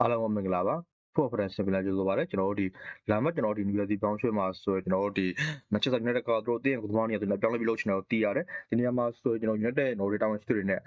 အားလုံးပဲမင်္ဂလာပါဖို့ဖရန်စင်ပြန်ကြိုဆိုပါရစေကျွန်တော်တို့ဒီလာမတ်ကျွန်တော်တို့ဒီ New Year ပေါင်းရွှေမှာဆိုရင်ကျွန်တော်တို့ဒီ Manchester United ကသူတို့တင်းကိုသမားနေရာသူလည်းပြောင်းလဲပြီးလုပ်ချင်တယ်တည်ရတယ်ဒီနေရာမှာဆိုရင်ကျွန်တော် United ကျွန်တော်တို့တာဝန်ရှိသူတွေနဲ့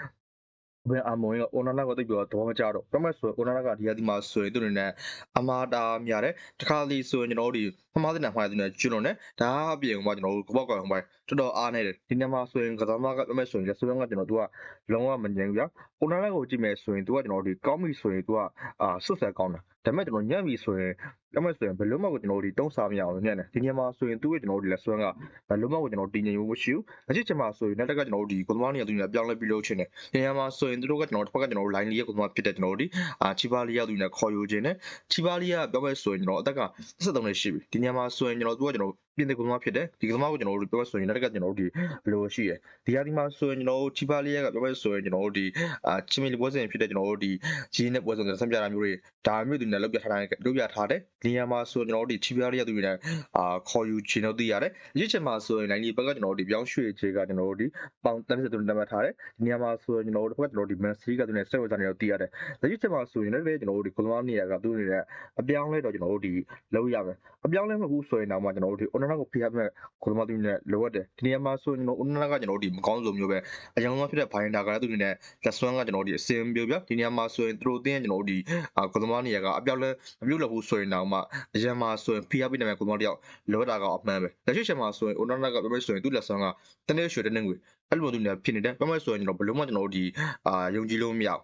ဘယ်အာမွန်က Onana ကိုတိတ်ပြီးတော့သဘောမကျတော့ပြမတ်ဆိုရင် Onana ကဒီရာဒီမှာဆိုရင်သူတွေနဲ့အမာတာများတယ်တခါလီဆိုရင်ကျွန်တော်တို့ဒီဖ မားတဲ့နာမှာသူနဲ့ကျွလွန်တယ်ဒါအပြင်ကကျွန်တော်တို့ကပောက်ကောင်ပိုင်းတော်တော်အားနေတယ်ဒီနေရာမှာဆိုရင်ကစားသမားကပြမတ်ဆိုရင်လက်စွမ်းကကျွန်တော်တို့ကလုံးဝမငြိမ်ဘူးဗျာ Onana ကိုကြည့်မယ်ဆိုရင်သူကကျွန်တော်တို့ဒီကောင်းပြီဆိုရင်သူကအာဆွတ်ဆက်ကောင်းတယ်ဒါပေမဲ့ကျွန်တော်ညံ့ပြီဆိုရင်ဒါမဲ့ဆိုရင်ဘယ်လုံးမကိုကျွန်တော်တို့ဒီတုံးစားမရအောင်ညံ့တယ်ဒီညမှာဆိုရင်သူ့ရဲ့ကျွန်တော်တို့ဒီလက်ဆွမ်းကဘယ်လုံးမကိုကျွန်တော်တည်ငြိမ်မှုမရှိဘူးအချစ်ချင်မှာဆိုရင်နောက်ကကျွန်တော်တို့ဒီကိုသမားနေရာသူနေပြောင်းလဲပြီးလုပ်ချင်တယ်ဒီညမှာဆိုရင်သူတို့ကကျွန်တော်တစ်ဖက်ကကျွန်တော်တို့ line လေးရဲ့ကိုသမားဖြစ်တဲ့ကျွန်တော်တို့ဒီအာချီပါလီယာသူနေခေါ်ယူခြင်းနဲ့ချီပါလီယာပြောမဲ့ဆိုရင်ကျွန်တော်အသက်က73နှစ်ရှိပြီဒီညမှာဆိုရင်ကျွန်တော်သူကကျွန်တော် ပြင်တဲ့ကိုသမားဖြစ်တယ်ဒီကသမားကိုကျွန်တော်တို့ပြောမဲ့ဆိုရင်နောက်ကကျွန်တော်တို့ဒီဘယ်လိုရှိရဒီရာဒီမှာဆိုရင်ကျွန်တော်တို့ချီပါလီယာကပြောမဲ့ဆိုရင်ကျွန်တော်တို့ဒီအာချီမီလီပွဲစဉ်ဖြစ်တဲ့ကျွန်တော်တို့ဒီဂျီနဲ့ပွဲစဉ်ဆက်ပြတာမျိုးတွေဒါမျိုးသူနေလောက်ပြထားတယ်လောက်ပြထားတယ်ဒီညမှာဆိုရင်ကျွန်တော်တို့ဒီချီပါလီယာသူတွေနဲ့အာခေါ်ယူခြင်းတို့သိရတယ်ရစ်ချင်မှာဆိုရင်နိုင်ဒီဘက်ကကျွန်တော်တို့ဒီပြောင်းရွှေ့ခြေကကျွန်တော်တို့ဒီပေါင်30သူနဲ့တတ်မှတ်ထားတယ်ဒီညမှာဆိုရင်ကျွန်တော်တို့တစ်ဖက်ကကျွန်တော်တို့ဒီမန်စီကသူနဲ့ဆက်ဝယ်စားနေတော့သိရတယ်ရစ်ချင်မှာဆိုရင်လည်းကျွန်တော်တို့ဒီကိုသမားနေရာကသူနေတဲ့အပြောင်းလဲတော့ကျွန်တော်တို့ဒီလောက်ရမယ်အပြောင်းလဲမဟုတ်ဘူးဆိုရင်တော့မှကျွန်တော်တို့ဒီ online ကိုဖိအားမဲ့ကိုသမားသူနဲ့လိုအပ်တယ်ဒီနေရာမှာဆိုရင်ကျွန်တော် online ကကျွန်တော်တို့ဒီမကောင်းလိုမျိုးပဲအရင်ကဖြစ်တဲ့ binder ကလည်းသူနေနဲ့လက်စွမ်းကကျွန်တော်တို့ဒီအစင်ပြောပြဒီနေရာမှာဆိုရင်သူတို့တင်းကျွန်တော်တို့ဒီအာကိုသမားနေရာကအပြောင်းလဲမပြုတ်လို့ဘူးဆိုရင်တော့မှအရင်မှာဆိုရင်ဖိအားပေးနေမဲ့ကိုသမားတယောက်လိုအပ်တာကအမှန်ပဲလက်ရှိချိန်မှာဆိုရင် online ကပြောပြဆိုရင်သူ့လက်စွမ်းကတနေ့ရွှေတနေ့ငွေအဲ့လိုမျိုးသူနေဖြစ်နေတယ်ပြောပြဆိုရင်ကျွန်တော်ဘယ်လို့မှကျွန်တော်တို့ဒီအာယုံကြည်လို့မရဘူး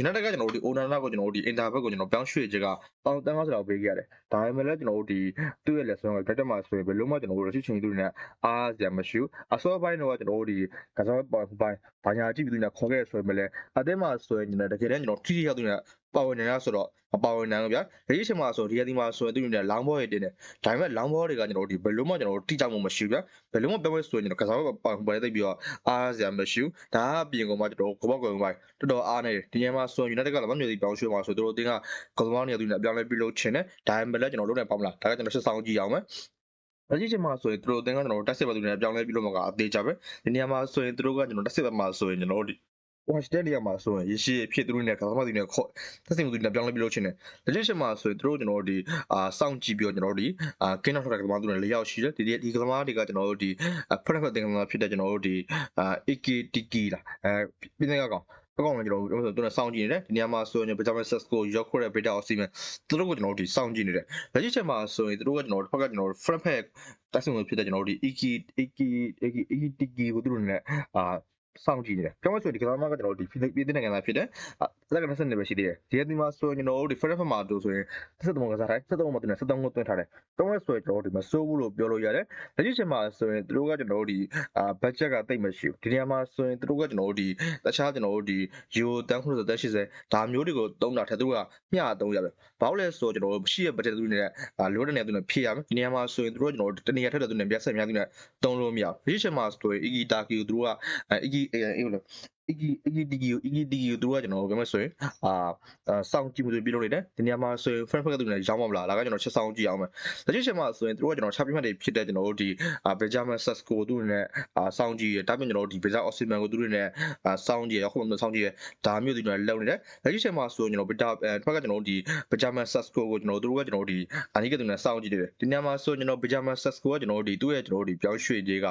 United ကကျွန်တော်တို့ဒီ owner ကိုကျွန်တော်တို့ဒီ inter ဘက်ကိုကျွန်တော်ပြောင်းရွှေ့ချက်ကပေါင်တန်း90လောက်ပေးခဲ့ရတယ်ဒါပေမဲ့လည်းကျွန်တော်တို့ဒီသူ့ရဲ့လက်စွမ်းက gadget မှာဆိုရင်ဘယ်လို့မှကျွန်တော်တို့ရရှိချင်းသူတွေနဲ့အားစရာမရှိဘူးအစောပိုင်းတော့ကျွန်တော်တို့ဒီကစားပေါ်ပိုင်းဘာညာကြည့်ပြီးသူနဲ့ခေါ်ခဲ့ဆိုရင်မလဲအသင်းမှာဆိုရင်ကျွန်တော်တကယ်တမ်းကျွန်တော်ထိထိရောက်သူနဲ့ ပါဝင်နေတာဆိုတော့မပါဝင်နိုင်ဘူးဗျာဒီအချိန်မှာဆိုဒီအဒီမှာဆိုရင်သူတွေနဲ့လောင်းဘောတွေတင်တယ်ဒါပေမဲ့လောင်းဘောတွေကကျွန်တော်တို့ဒီဘယ်လို့မှကျွန်တော်တို့တိကျမှုမရှိဘူးဗျာဘယ်လို့မှပြောမဲ့ဆိုရင်ကျွန်တော်ကစားပေါ်ပိုင်းသိပြီးတော့အားစရာမရှိဘူးဒါအပြင်ကမှကျွန်တော်ကဘောကွယ်ပိုင်းတော်တော်အားနေတယ်ဒီညမှာဆိုရင် United ကလည်းမမျိုးစီပြောင်းရွှေ့မှာဆိုသူတို့အတင်းကကော်မောင်းနေသူနဲ့အပြောင်းလဲပြုလုပ်ချင်တယ်ဒါပေမဲ့လည်းကျွန်တော်တို့နဲ့ပေါင်းလာဒါကကျွန်တော်ဆက်ဆောင်ကြည့်အောင်မယ်အကြီးချင်းမှာဆိုရင်သူတို့အတင်းကကျွန်တော်တို့တက်စစ်ဘက်သူနဲ့ပြောင်းလဲပြုလုပ်မှာကအသေးချပဲဒီနေရာမှာဆိုရင်သူတို့ကကျွန်တော်တက်စစ်ဘက်မှာဆိုရင်ကျွန်တော်တို့ watch တဲ့နေရာမှာဆိုရင်ရရှိဖြစ်သူတို့နဲ့ကစားမသူတွေနဲ့ခေါ်တက်စစ်ဘက်သူတွေနဲ့ပြောင်းလဲပြုလုပ်ချင်တယ်အကြီးချင်းမှာဆိုရင်သူတို့ကျွန်တော်တို့ဒီအာစောင့်ကြည့်ပြီးတော့ကျွန်တော်တို့ဒီအာကင်းနောက်ထပ်ကစားမသူတွေ၄ယောက်ရှိတယ်ဒီဒီကစားမတွေကကျွန်တော်တို့ဒီဖရက်ဖက်တင်ကစားဖြစ်တဲ့ကျွန်တော်တို့ဒီအာ AKTK လားအဲပြည်နေကောင်အကောင်လည်းကျွန်တော်တို့သူတို့စောင့်ကြည့်နေတယ်ဒီနေရာမှာဆိုရင်ပဂျာမဆက်ကိုရောက်ခွတဲ့ beta of semen သူတို့ကိုကျွန်တော်တို့ဒီစောင့်ကြည့်နေတယ်လက်ရှိချက်မှာဆိုရင်သူတို့ကကျွန်တော်တို့ဖက်ကကျွန်တော်တို့ front pack တက်ဆုံဖြစ်တဲ့ကျွန်တော်တို့ဒီ EK EK EK EKTK ကိုသူတို့နဲ့အာ စောင့်ကြည့်နေတယ်ပြောမှဆိုရင်ဒီကစားမကကျွန်တော်တို့ဒီပြည်တဲ့နိုင်ငံသားဖြစ်တယ်အသက်က20နှစ်ပဲရှိသေးတယ်ဒီအဒီမှာဆိုရင်ကျွန်တော်တို့ဒီ front pack မှာတို့ဆိုရင်73ကစားတိုင်း73မှာသူနဲ့73ကိုတွင်းထားတယ်ပြောမှဆိုရင်ကျွန်တော်တို့ဒီမစိုးဘူးလို့ပြောလို့ရတယ်လက်ရှိချက်မှာဆိုရင်သူတို့ကကျွန်တော်တို့ဒီအာ budget ကတိတ်မရှိဘူးဒီနေရာမှာဆိုရင်သူတို့ကကျွန်တော်တို့ဒီတခြားကျွန်တော်တို့ဒီယူတန်း90တက်80ဒါမျိုးတွေကိုသုံးတာထက်သူတို့ကမျှသုံးရပဲဘာလို့လဲဆိုတော့ကျွန်တော်တို့ရှိရ budget သူတွေနဲ့လိုတဲ့နေရာသူနဲ့ဖြည့်ရမယ်ဒီနေရာမှာဆိုရင်သူတို့ကကျွန်တော်တို့တနေရာထက်တဲ့သူနဲ့ပြတ်ဆက်များသူနဲ့သုံးလို့မရဘူးဒီချက်မှာဆိုရင် EG Taki ကိုသူတို့က EG အေးလို့ Sí, eh, DG EG DG ကိုသူတို့ကကျွန်တော်ပြောမယ်ဆိုရင်အာစောင့်ကြည့်မှုတွေပြုလုပ်နေတယ်ဒီနေရာမှာဆိုရင် friend ဖက်ကသူနဲ့ရောင်းမမလားဒါကကျွန်တော်ချက်ဆောင်ကြည့်အောင်မယ်ဒီချက်မှာဆိုရင်သူတို့ကကျွန်တော် chapter မှတ်တွေဖြစ်တဲ့ကျွန်တော်တို့ဒီ Benjamin Sesko သူတွေနဲ့စောင့်ကြည့်ရဒါပြင်ကျွန်တော်တို့ဒီ Benjamin Osimhen ကိုသူတွေနဲ့စောင့်ကြည့်ရခုမှစောင့်ကြည့်ရဒါမျိုးတွေကျွန်တော်လုံနေတယ်လက်ရှိချက်မှာဆိုရင်ကျွန်တော် beta ဖက်ကကျွန်တော်တို့ဒီ Benjamin Sesko ကိုကျွန်တော်တို့ကကျွန်တော်တို့ဒီအနိကသူနဲ့စောင့်ကြည့်နေတယ်ဒီနေရာမှာဆိုကျွန်တော် Benjamin Sesko ကကျွန်တော်တို့ဒီသူ့ရဲ့ကျွန်တော်တို့ဒီပြောင်းရွှေ့ကြီးက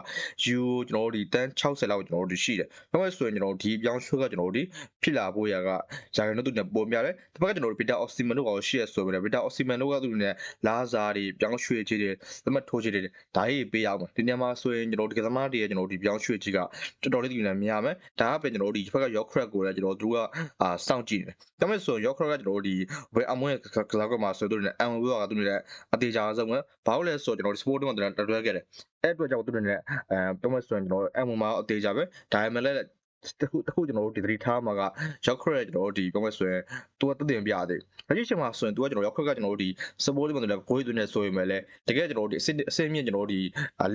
U ကျွန်တော်တို့ဒီတန်း60လောက်ကျွန်တော်တို့ရှိတယ်။ဒါမှဆိုရင်ကျွန်တော်တို့ဒီပြောင်းရွှေ့ကကျွန်တော်တို့ဒီဖြစ်လာဖို့ရာကဂျာဂန်တို့သူနဲ့ပုံပြတယ်။ဒီဘက်ကကျွန်တော်တို့ Beta Oxyman တို့ကရှိရဆိုပြီးတော့ Beta Oxyman တို့ကသူနဲ့လာဇာတွေပြောင်းရွှေ့ကြီးတွေသမတ်ထိုးကြီးတွေဒါကြီးပေးရအောင်။ဒီနေရာမှာဆိုရင်ကျွန်တော်တို့ဒီကစားမတွေကျွန်တော်တို့ဒီပြောင်းရွှေ့ကြီးကတော်တော်လေးသူနဲ့မြင်ရမယ်။ဒါကပဲကျွန်တော်တို့ဒီဘက်က York Crack ကိုလည်းကျွန်တော်တို့ကအာစောင့်ကြည့်တယ်။ဒါမှဆိုရင် York Crack ကကျွန်တော်တို့ဒီဘယ်အမွေကစားကွက်မှာဆိုတော့သူနဲ့ M ဝကသူနဲ့အသေးချာဆုံးပဲ။ဘာလို့လဲဆိုတော့ကျွန်တော်တို့ sport မှာတော်တော်တွဲခဲ့တယ်။အဲ့အတွက်ကြောင့်သူတွေနဲ့အဲတော့မဆိုရင်ကျွန်တော် M မှာအသေးချာပဲ။ဒါပေမဲ့လည်း တခုတခုကျွန်တော်တို့ဒီသတိထားမှာကရောက်ခရက်ကျွန်တော်တို့ဒီပြောမယ်ဆိုရင်သူကတည်တင်ပြသေးတယ်။ဒီချိန်မှာဆိုရင်သူကကျွန်တော်ရောက်ခရက်ကကျွန်တော်တို့ဒီ support လေးမှလည်းကိုယ်သွင်းနေဆိုရင်လည်းတကယ်ကျွန်တော်တို့ဒီအစစ်အစစ်မြင့်ကျွန်တော်တို့ဒီ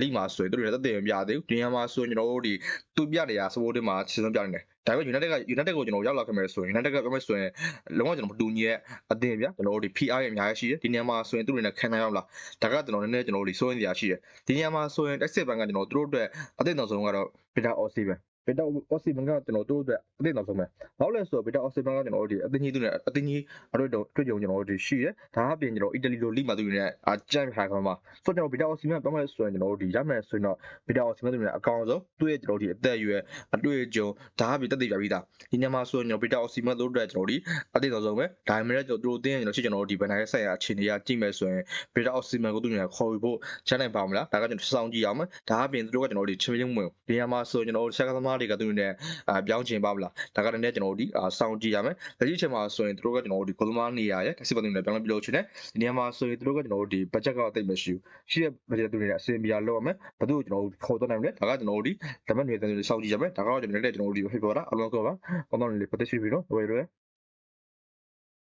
လိမှာဆိုရင်သူတို့လည်းတည်တင်ပြသေးဘူး။ဒီညမှာဆိုရင်ကျွန်တော်တို့ဒီသူပြနေရ support လေးမှာစီစဉ်ပြနေတယ်။ဒါပေမဲ့ United က United ကိုကျွန်တော်ရောက်လာခဲ့မယ်ဆိုရင် United ကပြောမယ်ဆိုရင်လုံးဝကျွန်တော်မတူညီရဲ့အသင်းဗျာကျွန်တော်တို့ဒီ PR ရဲ့အများကြီးရှိတယ်ဒီနေရာမှာဆိုရင်သူတို့နဲ့ခံနိုင်ရောက်လာဒါကကျွန်တော်နည်းနည်းကျွန်တော်တို့ဒီစိုးရင်စရာရှိတယ်ဒီနေရာမှာဆိုရင် exit ဘန်ကကျွန်တော်တို့အတွက်အသင်းတော်ဆုံးကတော့ Peter Ossi ပဲ ဗီတာအော်စီမန်ကကျွန်တော်တို့အတွက်အသိနောက်ဆုံးပဲဘာလို့လဲဆိုတော့ဗီတာအော်စီမန်ကကျွန်တော်တို့ဒီအသိကြီးသူနဲ့အသိကြီးအတွေ့အတွေ့ကြုံကျွန်တော်တို့ဒီရှိတယ်ဒါအပြင်ကျွန်တော်အီတလီလိုလိမှာသူတွေနဲ့အကြမ်းထားကြမှာဆိုတော့ကျွန်တော်ဗီတာအော်စီမန်ပြောင်းလဲဆိုရင်ကျွန်တော်တို့ဒီရမယ်ဆိုရင်တော့ဗီတာအော်စီမန်သူတွေနဲ့အကောင်ဆုံးသူ့ရဲ့ကျွန်တော်တို့ဒီအသက်အရွယ်အတွေ့အကြုံဒါအပြင်တက်တည်ပြပြီးသားဒီညမှာဆိုရင်ကျွန်တော်ဗီတာအော်စီမန်တို့အတွက်ကျွန်တော်တို့ဒီအသိနောက်ဆုံးပဲဒါပေမဲ့ကျွန်တော်တို့တင်းကျွန်တော်ရှိကျွန်တော်တို့ဒီဘန်နာရဲ့ဆက်ရအခြေအနေကကြည့်မယ်ဆိုရင်ဗီတာအော်စီမန်ကိုသူတွေနဲ့ခေါ်ပြီးဖို့ချမ်းနိုင်ပါမလားဒါကကျွန်တော်စောင့်ကြည့်အောင်မယ်ဒါအပြင်သူတို့ကကျွန်တော်တို့ဒီချင်းချင်းဝင်ဒီညမှာဆိုရင်ကျွန်တော်တို့ဆက်ကားသမားတွေကသူတွေနဲ့အာပြောင်းချင်ပါမလားဒါကလည်းကျွန်တော်တို့ဒီအာစောင့်ကြည့်ရမယ်လက်ရှိအချိန်မှာဆိုရင်သူတို့ကကျွန်တော်တို့ဒီကိုသမားနေရာရဲ့တက်စီပတ်သူတွေနဲ့ပြောင်းလဲပြလို့ချင်တယ်ဒီညမှာဆိုရင်သူတို့ကကျွန်တော်တို့ဒီ budget ကအသိမရှိဘူးရှိတဲ့ budget သူတွေနဲ့အစင်ပြရလောက်ရမယ်ဘယ်သူကိုကျွန်တော်တို့ခေါ်တော့နိုင်မလဲဒါကကျွန်တော်တို့ဒီဓမ္မတွေတဲ့တွေစောင့်ကြည့်ရမယ်ဒါကတော့ကျွန်တော်တို့လည်းကျွန်တော်တို့ဒီ Facebook တာအလုံးကောပါအောင်းတော့လေးပတ်သက်ရှိပြီနော်ဝယ်ရဲ